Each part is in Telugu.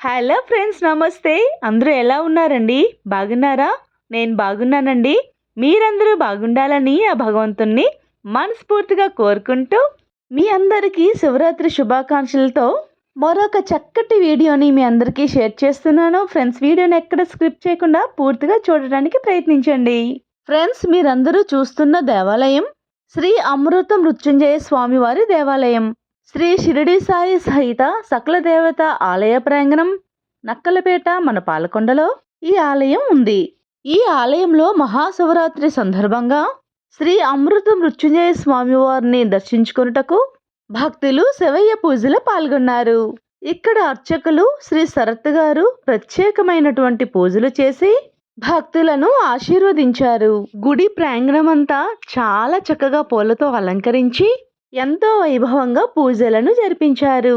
హలో ఫ్రెండ్స్ నమస్తే. అందరూ ఎలా ఉన్నారండి? బాగున్నారా? నేను బాగున్నానండి. మీరందరూ బాగుండాలని ఆ భగవంతుణ్ణి మనస్ఫూర్తిగా కోరుకుంటూ మీ అందరికీ శివరాత్రి శుభాకాంక్షలతో మరొక చక్కటి వీడియోని మీ అందరికీ షేర్ చేస్తున్నాను. ఫ్రెండ్స్ వీడియోని ఎక్కడ స్క్రిప్ట్ చేయకుండా పూర్తిగా చూడడానికి ప్రయత్నించండి. ఫ్రెండ్స్ మీరందరూ చూస్తున్న దేవాలయం శ్రీ అమృత మృత్యుంజయ స్వామివారి దేవాలయం. శ్రీ షిరిడి సాయి సహిత సకల దేవత ఆలయ ప్రాంగణం నక్కలపేట మన పాలకొండలో ఈ ఆలయం ఉంది. ఈ ఆలయంలో మహాశివరాత్రి సందర్భంగా శ్రీ అమృత మృత్యుంజయ స్వామివారిని దర్శించుకొనుటకు భక్తులు శివయ్య పూజలో పాల్గొన్నారు. ఇక్కడ అర్చకులు శ్రీ శరత్ గారు ప్రత్యేకమైనటువంటి పూజలు చేసి భక్తులను ఆశీర్వదించారు. గుడి ప్రాంగణమంతా చాలా చక్కగా పూలతో అలంకరించి ఎంతో వైభవంగా పూజలను జరిపించారు.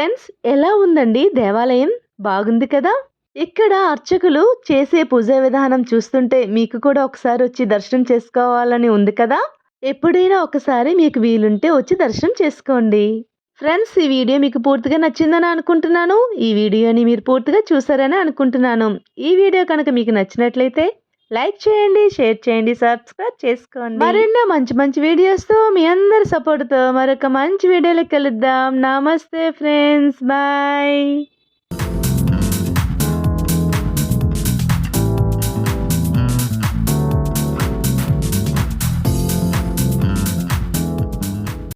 friends ఎలా ఉందండి దేవాలయం? బాగుంది కదా? ఇక్కడ అర్చకులు చేసే పూజ విధానం చూస్తుంటే మీకు కూడా ఒకసారి వచ్చి దర్శనం చేసుకోవాలని ఉంది కదా? ఎప్పుడైనా ఒకసారి మీకు వీలుంటే వచ్చి దర్శనం చేసుకోండి. ఫ్రెండ్స్ ఈ వీడియో మీకు పూర్తిగా నచ్చిందని అనుకుంటున్నాను. ఈ వీడియోని మీరు పూర్తిగా చూసారని అనుకుంటున్నాను. ఈ వీడియో కనుక మీకు నచ్చినట్లయితే లైక్ చేయండి షేర్ చేయండి సబ్స్క్రైబ్ చేసుకోండి. మరెన్నో మంచి మంచి వీడియోస్తో మీ అందరి సపోర్ట్తో మరొక మంచి వీడియోలో కలుద్దాం. నమస్తే ఫ్రెండ్స్ బాయ్